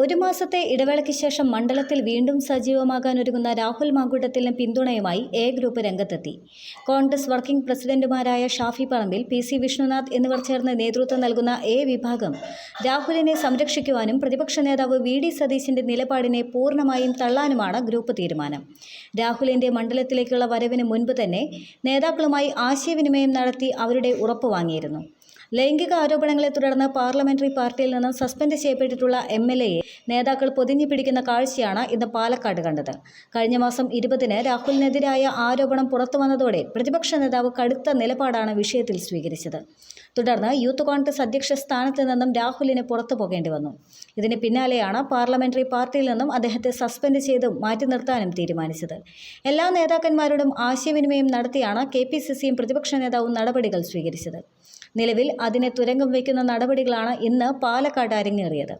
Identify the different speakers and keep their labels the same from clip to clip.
Speaker 1: ഒരു മാസത്തെ ഇടവേളയ്ക്ക് ശേഷം മണ്ഡലത്തിൽ വീണ്ടും സജീവമാകാനൊരുങ്ങുന്ന രാഹുൽ മാങ്കുട്ടത്തിലും പിന്തുണയുമായി എ ഗ്രൂപ്പ് രംഗത്തെത്തി. കോൺഗ്രസ് വർക്കിംഗ് പ്രസിഡന്റുമാരായ ഷാഫി പറമ്പിൽ പി സി വിഷ്ണുനാഥ് എന്നിവർ ചേർന്ന് നേതൃത്വം നൽകുന്ന എ വിഭാഗം രാഹുലിനെ സംരക്ഷിക്കുവാനും പ്രതിപക്ഷ നേതാവ് വി ഡി സതീശിന്റെ നിലപാടിനെ പൂർണമായും തള്ളാനുമാണ് ഗ്രൂപ്പ് തീരുമാനം. രാഹുലിന്റെ മണ്ഡലത്തിലേക്കുള്ള വരവിന് മുൻപ് തന്നെ നേതാക്കളുമായി ആശയവിനിമയം നടത്തി അവരുടെ ഉറപ്പ് വാങ്ങിയിരുന്നു. ലൈംഗിക ആരോപണങ്ങളെ തുടർന്ന് പാർലമെന്ററി പാർട്ടിയിൽ നിന്നും സസ്പെൻഡ് ചെയ്യപ്പെട്ടിട്ടുള്ള എം എൽ നേതാക്കൾ പൊതിഞ്ഞു പിടിക്കുന്ന കാഴ്ചയാണ് ഇന്ന് പാലക്കാട് കണ്ടത്. കഴിഞ്ഞ മാസം ഇരുപതിന് രാഹുലിനെതിരായ ആരോപണം പുറത്തു വന്നതോടെ പ്രതിപക്ഷ നേതാവ് കടുത്ത നിലപാടാണ് വിഷയത്തിൽ സ്വീകരിച്ചത്. തുടർന്ന് യൂത്ത് കോൺഗ്രസ് അധ്യക്ഷ സ്ഥാനത്ത് നിന്നും രാഹുലിനെ പുറത്തു പോകേണ്ടി വന്നു. ഇതിന് പിന്നാലെയാണ് പാർലമെന്ററി പാർട്ടിയിൽ നിന്നും അദ്ദേഹത്തെ സസ്പെൻഡ് ചെയ്തും മാറ്റി നിർത്താനും തീരുമാനിച്ചത്. എല്ലാ നേതാക്കന്മാരോടും ആശയവിനിമയം നടത്തിയാണ് കെ പി സി സിയും പ്രതിപക്ഷ നേതാവും നടപടികൾ സ്വീകരിച്ചത്. നിലവിൽ അതിനെ തുരങ്കം വയ്ക്കുന്ന നടപടികളാണ് ഇന്ന് പാലക്കാട് അരങ്ങേറിയത്.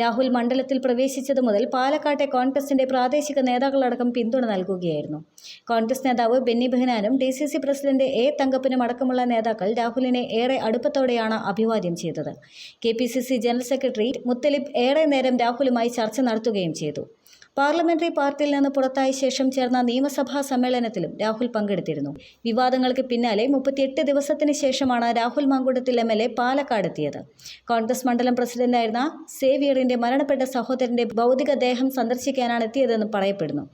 Speaker 1: രാഹുൽ മണ്ഡലത്തിൽ പ്രവേശിച്ചത് മുതൽ പാലക്കാട്ടെ കോൺഗ്രസിന്റെ പ്രാദേശിക നേതാക്കളടക്കം പിന്തുണ നൽകുകയായിരുന്നു. കോൺഗ്രസ് നേതാവ് Benny ബെഹനാനും D C C president A തങ്കപ്പനും അടക്കമുള്ള നേതാക്കൾ രാഹുലിനെ ഏറെ അടുപ്പത്തോടെയാണ് അഭിവാദ്യം ചെയ്തത്. K P C C general secretary Muthalib ഏറെ നേരം രാഹുലുമായി ചർച്ച നടത്തുകയും ചെയ്തു. പാർലമെന്ററി പാർട്ടിയിൽ നിന്ന് പുറത്തായ ശേഷം ചേർന്ന നിയമസഭാ സമ്മേളനത്തിലും രാഹുൽ പങ്കെടുത്തിരുന്നു. വിവാദങ്ങൾക്ക് പിന്നാലെ മുപ്പത്തിയെട്ട് ദിവസത്തിന് ശേഷമാണ് Rahul Mamkootathil M L A പാലക്കാടെത്തിയത് Congress മണ്ഡലം പ്രസിഡന്റായിരുന്ന സേവിയറിന്റെ മരണപ്പെട്ട സഹോദരന്റെ ഭൗതികദേഹം സന്ദർശിക്കാനാണ് എത്തിയതെന്ന് പറയപ്പെടുന്നു.